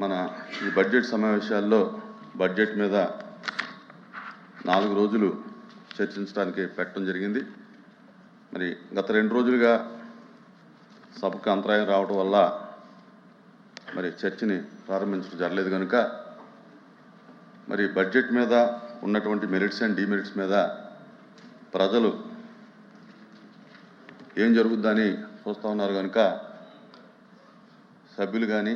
మన ఈ బడ్జెట్ సమావేశాల్లో బడ్జెట్ మీద నాలుగు రోజులు చర్చించడానికి పెట్టడం జరిగింది. మరి గత రెండు రోజులుగా సభకు అంతరాయం రావడం వల్ల మరి చర్చని ప్రారంభించడం జరగలేదు కనుక మరి బడ్జెట్ మీద ఉన్నటువంటి మెరిట్స్ అండ్ డిమెరిట్స్ మీద ప్రజలు ఏం జరుగుద్దని చూస్తూ ఉన్నారు కనుక సభ్యులు కానీ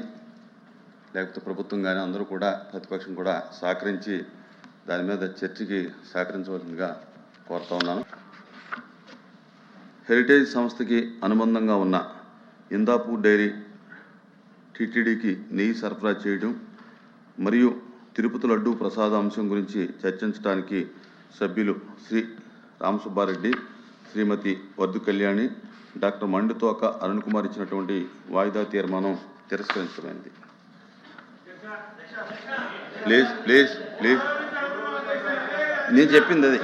లేకపోతే ప్రభుత్వం కానీ అందరూ కూడా ప్రతిపక్షం కూడా సహకరించి దాని మీద చర్చకి సహకరించవలసిందిగా కోరుతా ఉన్నాను. హెరిటేజ్ సంస్థకి అనుబంధంగా ఉన్న ఇందాపూర్ డైరీ టీటీడీకి నెయ్యి సరఫరా చేయడం మరియు తిరుపతి లడ్డు ప్రసాద అంశం గురించి చర్చించడానికి సభ్యులు శ్రీ రామసుబ్బారెడ్డి శ్రీమతి వద్దు కళ్యాణి డాక్టర్ మండుతోక అరుణ్ కుమార్ ఇచ్చినటువంటి వాయిదా తీర్మానం తిరస్కరించమైంది ప్లీజ్ ప్లీజ్ ప్లీజ్. నేను చెప్పింది అది.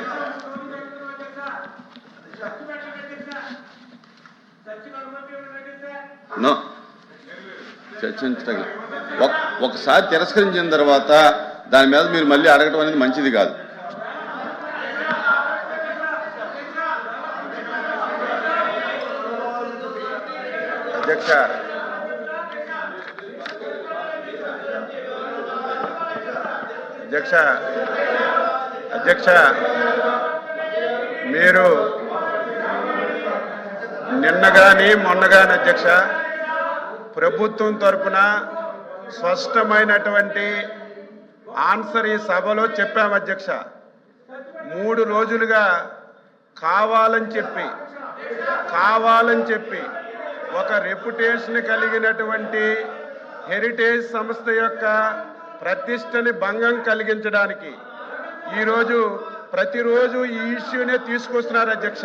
నో. చర్చించటం ఒకసారి తిరస్కరించిన తర్వాత దాని మీద మీరు మళ్ళీ అడగటం అనేది మంచిది కాదు. అధ్యక్ష అధ్యక్ష అధ్యక్ష మీరు నిన్న కానీ మొన్న కానీ అధ్యక్ష ప్రభుత్వం తరపున స్పష్టమైనటువంటి ఆన్సర్ ఈ సభలో చెప్పాము అధ్యక్ష. మూడు రోజులుగా కావాలని చెప్పి కావాలని చెప్పి ఒక రెప్యుటేషన్ కలిగినటువంటి హెరిటేజ్ సంస్థ యొక్క ప్రతిష్టని భంగం కలిగించడానికి ఈరోజు ప్రతిరోజు ఈ ఇష్యూనే తీసుకొస్తున్నారు అధ్యక్ష.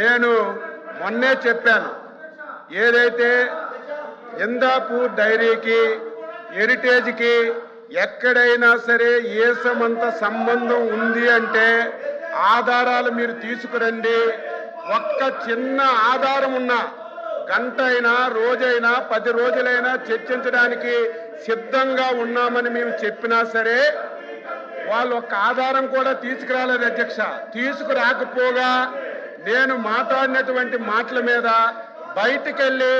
నేను మొన్నే చెప్పాను ఏదైతే ఇందాపూర్ డైరీకి హెరిటేజ్కి ఎక్కడైనా సరే ఏసమంత సంబంధం ఉంది అంటే ఆధారాలు మీరు తీసుకురండి. ఒక్క చిన్న ఆధారం ఉన్నా గంట అయినా రోజైనా పది రోజులైనా చర్చించడానికి సిద్ధంగా ఉన్నామని మేము చెప్పినా సరే వాళ్ళు ఒక ఆధారం కూడా తీసుకురాలేదు అధ్యక్ష. తీసుకురాకపోగా నేను మాట్లాడినటువంటి మాటల మీద బయటికెళ్ళి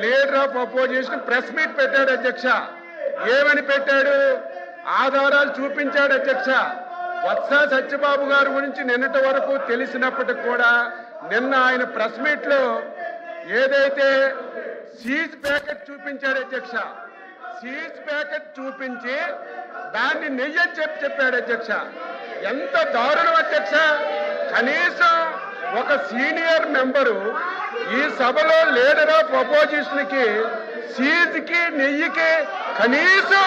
leader of opposition press meet పెట్టాడు అధ్యక్ష. ఏమని పెట్టాడు? ఆధారాలు చూపించాడు అధ్యక్ష. వత్స సత్యబాబు గారి గురించి నిన్నటి వరకు తెలిసినప్పటికి కూడా నిన్న ఆయన ప్రెస్ మీట్లో ఏదైతే సీజ్ ప్యాకెట్ చూపించాడు అధ్యక్ష సీజ్ ప్యాకెట్ చూపించి దాన్ని నెయ్యి చెప్పి చెప్పాడు అధ్యక్ష. ఎంత దారుణం అధ్యక్ష. కనీసం ఒక సీనియర్ మెంబరు ఈ సభలో లీడర్ ఆఫ్ అపోజిషన్కి సీజ్కి నెయ్యికి కనీసం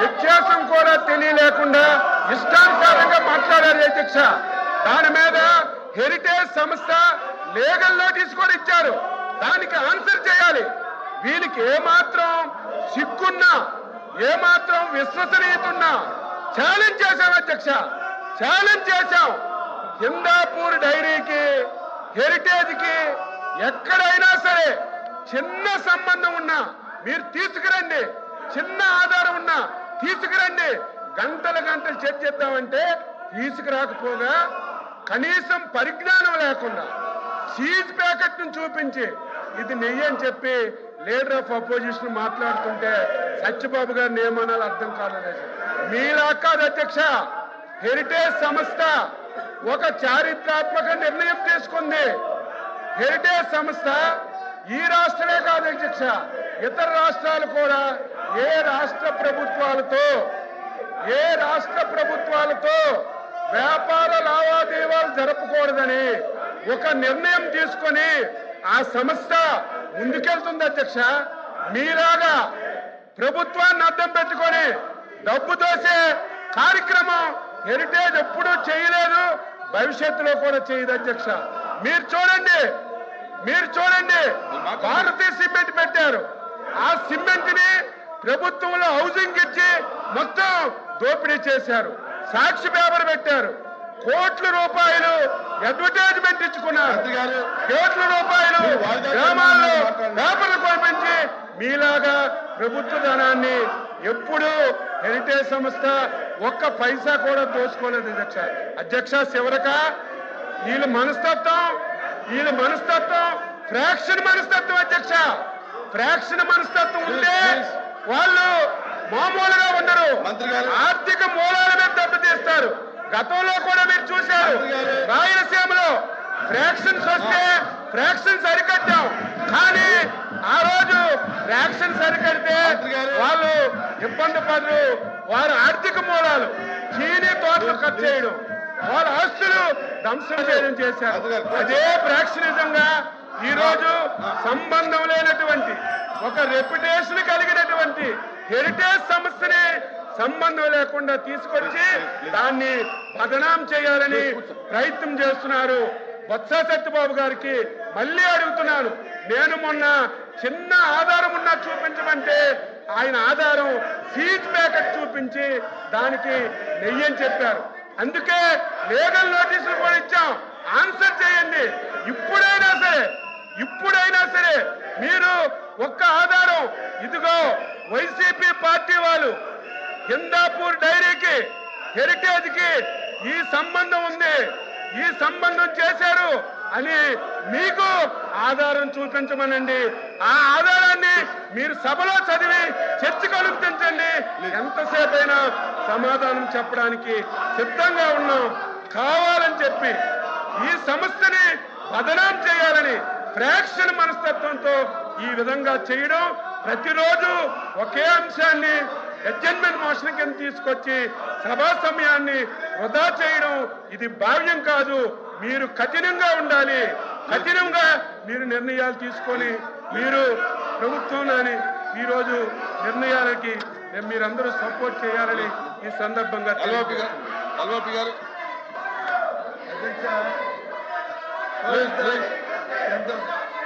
వ్యత్యాసం కూడా తెలియలేకుండా ఇష్టానుసారంగా మాట్లాడారు అధ్యక్ష. దాని మీద హెరిటేజ్ సంస్థ లీగల్ నోటీస్ కూడా ఇచ్చారు. దానికి ఆన్సర్ చేయాలి. వీళ్ళకి ఏమాత్రం సిక్కున్నా ఏమాత్రం విశ్వసనీయత ఉన్నా ఛాలెంజ్ చేశాం అధ్యక్ష ఛాలెంజ్ చేశాం హిందాపూర్ డైరీకి హెరిటేజ్కి ఎక్కడైనా సరే చిన్న సంబంధం ఉన్నా మీరు తీసుకురండి. చిన్న ఆధారం ఉన్నా తీసుకురండి. గంటల గంటలు చర్చిద్దామంటే తీసుకురాకపోగా కనీసం పరిజ్ఞానం లేకుండా సీజ్ ప్యాకెట్ను చూపించి ఇది నెయ్యి అని చెప్పి లీడర్ ఆఫ్ అపోజిషన్ మాట్లాడుతుంటే సత్యబాబు గారి నియమనాలు అర్థం కాలేదు. మీలా కాదు అధ్యక్ష హెరిటేజ్ సంస్థ ఒక చారిత్రాత్మక నిర్ణయం తీసుకుంది. హెరిటేజ్ సంస్థ ఈ రాష్ట్రమే కాదు అధ్యక్ష ఇతర రాష్ట్రాలు కూడా ఏ రాష్ట్ర ప్రభుత్వాలతో ఏ రాష్ట్ర ప్రభుత్వాలతో వ్యాపార లావాదేవీలు జరపకూడదని ఒక నిర్ణయం తీసుకొని ఆ సంస్థ ముందుకెళ్తుంది అధ్యక్ష. మీలాగా ప్రభుత్వాన్ని అర్థం పెట్టుకొని డబ్బు దోసే కార్యక్రమం హెరిటేజ్ ఎప్పుడూ చేయలేదు భవిష్యత్తులో కూడా చేయదు అధ్యక్ష. మీరు చూడండి మీరు చూడండి భారతీయ సిమెంట్ పెట్టారు. ఆ సిమెంట్ని ప్రభుత్వంలో హౌసింగ్ ఇచ్చి మొత్తం దోపిడీ చేశారు. సాక్షి పేపర్ పెట్టారు. కోట్ల రూపాయలు అడ్వర్టైజ్మెంట్ ఇచ్చుకున్నారు. కోట్ల రూపాయలు గ్రామాల్లో పేపర్లు కొనిపించి మీలాగా ప్రభుత్వ ధనాన్ని ఎప్పుడూ హెరిటేజ్ సంస్థ ఒక్క పైసా కూడా దోచుకోలేదు అధ్యక్ష. అధ్యక్ష చివరక వీళ్ళ మనస్తత్వం వీళ్ళ మనస్తత్వం ఫ్రాక్షన్ మనస్తత్వం అధ్యక్ష. ఫ్రాక్షన్ మనస్తత్వం ఉంటే వాళ్ళు మామూలుగా ఉండరు. ఆర్థిక మూలాల మీద దెబ్బతీస్తారు. గతంలో కూడా మీరు చూశారు. రాయలసీమలో ఫ్రాక్షన్స్ వస్తే ఫ్రాక్షన్స్ అరికట్టాం. కానీ ఆ రోజు ఫ్రాక్షన్స్ అరికడితే వాళ్ళు ఇబ్బంది పడరు. వారి ఆర్థిక మూలాలు చీనీ తోటలు కట్ చేయడం వాళ్ళ ఆస్తులు ధ్వంసం చేయడం చేశారు. అదే ఫ్రాక్షనిజంగా ఈ రోజు సంబంధం లేనటువంటి ఒక రెప్యుటేషన్ కలిగినటువంటి హెరిటేజ్ సంస్థని సంబంధం లేకుండా తీసుకొచ్చి దాన్ని బదనాం చేయాలని ప్రయత్నం చేస్తున్నారు. బొత్స సత్యబాబు గారికి మళ్ళీ అడుగుతున్నాను. నేను మొన్న చిన్న ఆధారం ఉన్నా చూపించమంటే ఆయన ఆధారం సీజ్ ప్యాకెట్ చూపించి దానికి నెయ్యని చెప్పారు. అందుకే లీగల్ నోటీసులు కూడా ఇచ్చాం. ఆన్సర్ చేయండి. ఇప్పుడైనా సరే ఇప్పుడైనా సరే మీరు ఒక్క ఆధారం. ఇదిగో వైసీపీ పార్టీ వాళ్ళు హిందాపూర్ డైరీకి హెరిటేజ్కి ఈ సంబంధం ఉంది. ఈ సంబంధం చేశారు అని మీకు ఆధారం చూపించమనండి. ఆ ఆధారాన్ని మీరు సభలో చదివి చర్చకు అనుమతించండి. ఎంతసేపు అయినా సమాధానం చెప్పడానికి సిద్ధంగా ఉన్నాం. కావాలని చెప్పి ఈ సంస్థని బదనాం చేయాలని ఫ్రాక్షన్ మనస్తత్వంతో ఈ విధంగా చేయడం ప్రతిరోజు ఒకే అంశాన్ని అడ్జస్ట్మెంట్ మోషన్ కింద తీసుకొచ్చి సభా సమయాన్ని వృధా చేయడం ఇది భావ్యం కాదు. మీరు కఠినంగా ఉండాలి. కఠినంగా మీరు నిర్ణయాలు తీసుకొని మీరు ప్రభుత్వంలోని ఈరోజు నిర్ణయాలకి మీరందరూ సపోర్ట్ చేయాలని ఈ సందర్భంగా గారు అధ్యక్ష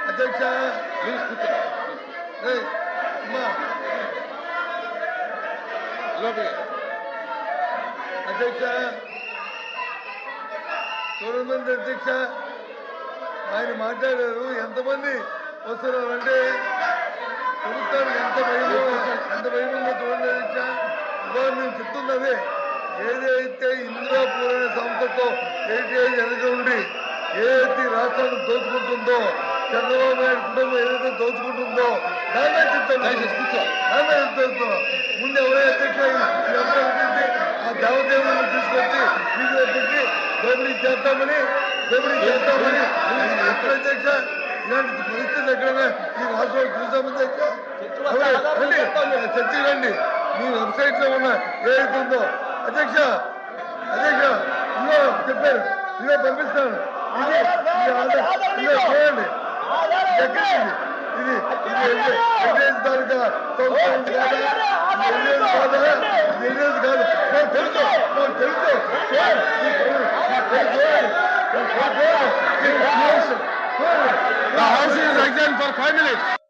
అధ్యక్ష అధ్యక్ష చూడమంది అధ్యక్ష ఆయన మాట్లాడారు ఎంతమంది వస్తున్నారంటే ప్రభుత్వానికి ఎంత భయమో ఎంత భయమో చూడండి అధ్యక్ష ఇవాళ నేను చెప్తున్నది ఏదైతే ఇందిరాపూర్ అనే సంస్థతో ఏటీఐ వెనక ఉండి ఏదైతే రాష్ట్రాన్ని దోచుకుంటుందో చంద్రబాబు నాయుడు కుటుంబం ఏదైతే దోచుకుంటుందో దాన్నే చెప్తాను దయచేసి చెప్తాను ముందు ఆ దేవదేవులను తీసుకొచ్చి వీధిలో పెట్టి దోపిడీ చేస్తామని దోపిడీ చేస్తామని ఎక్కడ అధ్యక్ష ఇలాంటి పరిస్థితి ఎక్కడైనా ఈ రాష్ట్రంలో చూసామని అధ్యక్ష రండి రండి మీ వెబ్సైట్లో ఉన్న ఏదైతే ఉందో అధ్యక్ష అధ్యక్ష ఇదిగో చెప్పారు పంపిస్తాను ఎక్కడ ఇది ఇది ఇది ఎవిడెన్స్ తాలూకా సంస్థ ఉంది కాదా ఇది ఎవిడెన్స్ కాదా ఇది ఎవిడెన్స్ కాదు నాకు తెలుసు నాకు తెలుసు చూడండి. ఈ చూడండి. ఈ చూడండి. ఈ చూడండి. ఈ చూడండి. The house is adjourned for five minutes.